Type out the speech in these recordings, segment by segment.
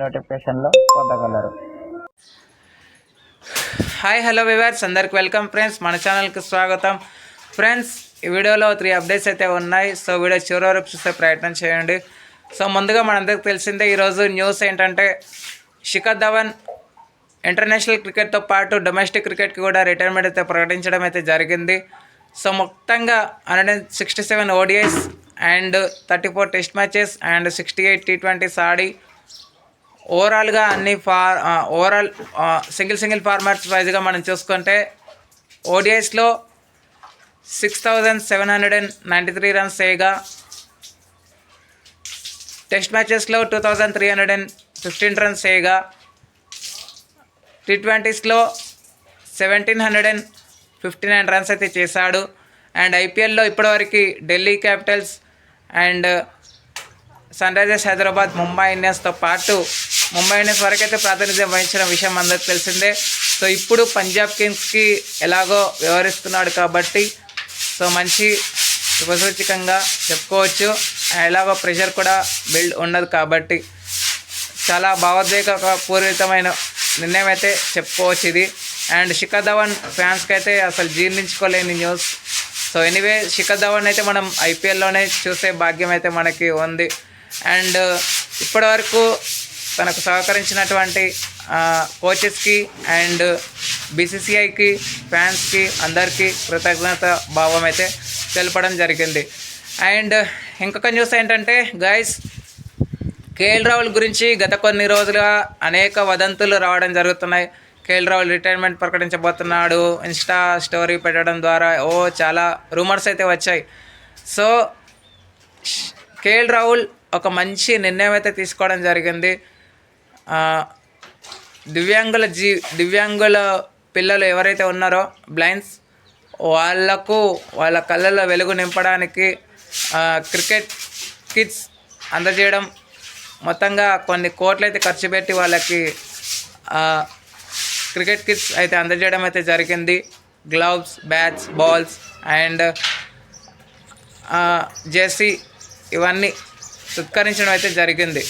నోటిఫికేషన్లో పొందగలరు. Hi hello viewers అందరికి వెల్కమ్ ఫ్రెండ్స్ మన ఛానల్కి స్వాగతం. ఫ్రెండ్స్ ఈ వీడియోలో త్రీ అప్డేట్స్ అయితే ఉన్నాయి. సో వీడియో చివరి వరకు చూసే ప్రయత్నం చేయండి. సో ముందుగా మనందరికి తెలిసిందే ఈరోజు న్యూస్ ఏంటంటే శిఖర్ ధవన్ ఇంటర్నేషనల్ క్రికెట్తో పాటు డొమెస్టిక్ క్రికెట్కి కూడా రిటైర్మెంట్ అయితే ప్రకటించడం అయితే జరిగింది. సో మొత్తంగా hundred and sixty seven ODIs and thirty four test matches and sixty eight T twenties ఆడి ఓవరాల్గా అన్ని for overall single single formats వైజ్గా మనం చూసుకుంటే ఓడిఐస్లో six thousand seven hundred and ninety three runs చేయగా test మ్యాచెస్లో two thousand three hundred and fifteen runs చేయగా T ట్వంటీస్లో seventeen hundred and fifty nine runs అయితే చేశాడు. And ఐపీఎల్లో ఇప్పటివరకు Delhi Capitals and Sunrisers Hyderabad Mumbai ఇండియన్స్తో పాటు ముంబై ఇండియన్స్ వరకు అయితే ప్రాతినిధ్యం వహించిన విషయం అందరికి తెలిసిందే. సో ఇప్పుడు పంజాబ్ కింగ్స్కి ఎలాగో వ్యవహరిస్తున్నాడు కాబట్టి సో మంచి శుభసూచకంగా చెప్పుకోవచ్చు. ఎలాగో ప్రెషర్ కూడా బిల్డ్ ఉండదు కాబట్టి చాలా భావోద్వేగ పూరితమైన నిర్ణయం అయితే చెప్పుకోవచ్చు ఇది. అండ్ శిఖర్ ధవన్ ఫ్యాన్స్కి అయితే అసలు జీర్ణించుకోలేని news. So anyway Shikhar Dhawan అయితే మనం ఐపీఎల్లోనే చూసే భాగ్యం అయితే మనకి ఉంది. అండ్ ఇప్పటివరకు తనకు సహకరించినటువంటి కోచెస్కి అండ్ బీసీసీఐకి ఫ్యాన్స్కి అందరికీ కృతజ్ఞత భావం అయితే తెలపడం జరిగింది. అండ్ ఇంకొక న్యూస్ ఏంటంటే గైస్ కేఎల్ రాహుల్ గురించి గత కొన్ని రోజులుగా అనేక వదంతులు రావడం జరుగుతున్నాయి. కేఎల్ రాహుల్ రిటైర్మెంట్ ప్రకటించబోతున్నాడు. ఇన్స్టా స్టోరీ పెట్టడం ద్వారా ఓ చాలా రూమర్స్ అయితే వచ్చాయి. సో కేఎల్ రాహుల్ ఒక మంచి నిర్ణయం అయితే తీసుకోవడం జరిగింది. దివ్యాంగుల జీ దివ్యాంగుల పిల్లలు ఎవరైతే ఉన్నారో బ్లైండ్స్ వాళ్ళకు వాళ్ళ కళ్ళల్లో వెలుగు నింపడానికి క్రికెట్ కిట్స్ అందజేయడం మొత్తంగా కొన్ని కోట్లు అయితే ఖర్చు పెట్టి వాళ్ళకి క్రికెట్ కిట్స్ అయితే అందజేయడం అయితే జరిగింది. Gloves bats balls and jersey ఇవన్నీ సత్కరించడం అయితే జరిగింది.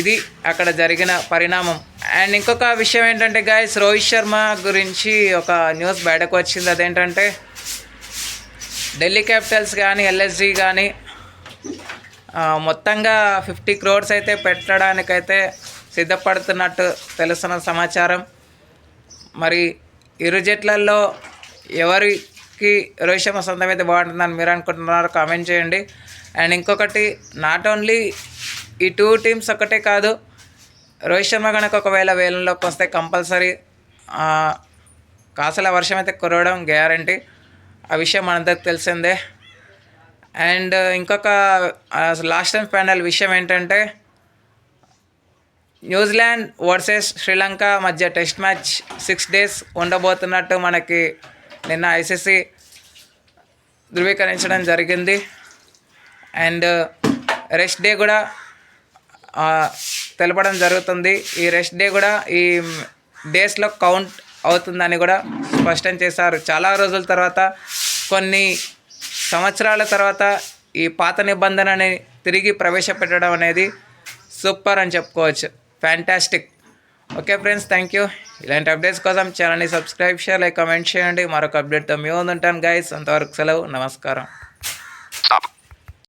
ఇది అక్కడ జరిగిన పరిణామం. అండ్ ఇంకొక విషయం ఏంటంటే గాయస్ రోహిత్ శర్మ గురించి ఒక న్యూస్ బయటకు వచ్చింది. అదేంటంటే ఢిల్లీ క్యాపిటల్స్ కానీ ఎల్ఎస్జి కానీ మొత్తంగా ఫిఫ్టీ క్రోర్స్ అయితే పెట్టడానికైతే సిద్ధపడుతున్నట్టు తెలుస్తున్న సమాచారం. మరి ఇరు జట్లల్లో ఎవరికి రోహిత్ శర్మ సొంతం అయితే బాగుంటుందని మీరు అనుకుంటున్నారో కామెంట్ చేయండి. అండ్ ఇంకొకటి నాట్ ఓన్లీ ఈ టూ టీమ్స్ ఒకటే కాదు రోహిత్ శర్మ కనుక ఒకవేళ వేలంలోకి వస్తే కంపల్సరీ కాసల వర్షం అయితే కురవడం గ్యారంటీ. ఆ విషయం మనందరికి తెలిసిందే. అండ్ ఇంకొక లాస్ట్ టైం ఫైనల్ విషయం ఏంటంటే న్యూజిలాండ్ వర్సెస్ శ్రీలంక మధ్య టెస్ట్ మ్యాచ్ సిక్స్ డేస్ ఉండబోతున్నట్టు మనకి నిన్న ఐసీసీ ధృవీకరించడం జరిగింది. అండ్ uh, రెస్ట్ డే కూడా uh, తెలపడం జరుగుతుంది. ఈ రెస్ట్ డే కూడా ఈ డేస్లో కౌంట్ అవుతుందని కూడా స్పష్టం చేశారు. చాలా రోజుల తర్వాత కొన్ని సంవత్సరాల తర్వాత ఈ పాత నిబంధనని తిరిగి ప్రవేశపెట్టడం అనేది సూపర్ అని చెప్పుకోవచ్చు. Fantastic okay friends thank you ఇలాంటి అప్డేట్స్ కోసం ఛానల్ని సబ్స్క్రైబ్ షేర్ లైక్ కమెంట్ చేయండి. మరొక అప్డేట్తో మీ ఉంటాను గైస్ అంతవరకు సెలవు నమస్కారం.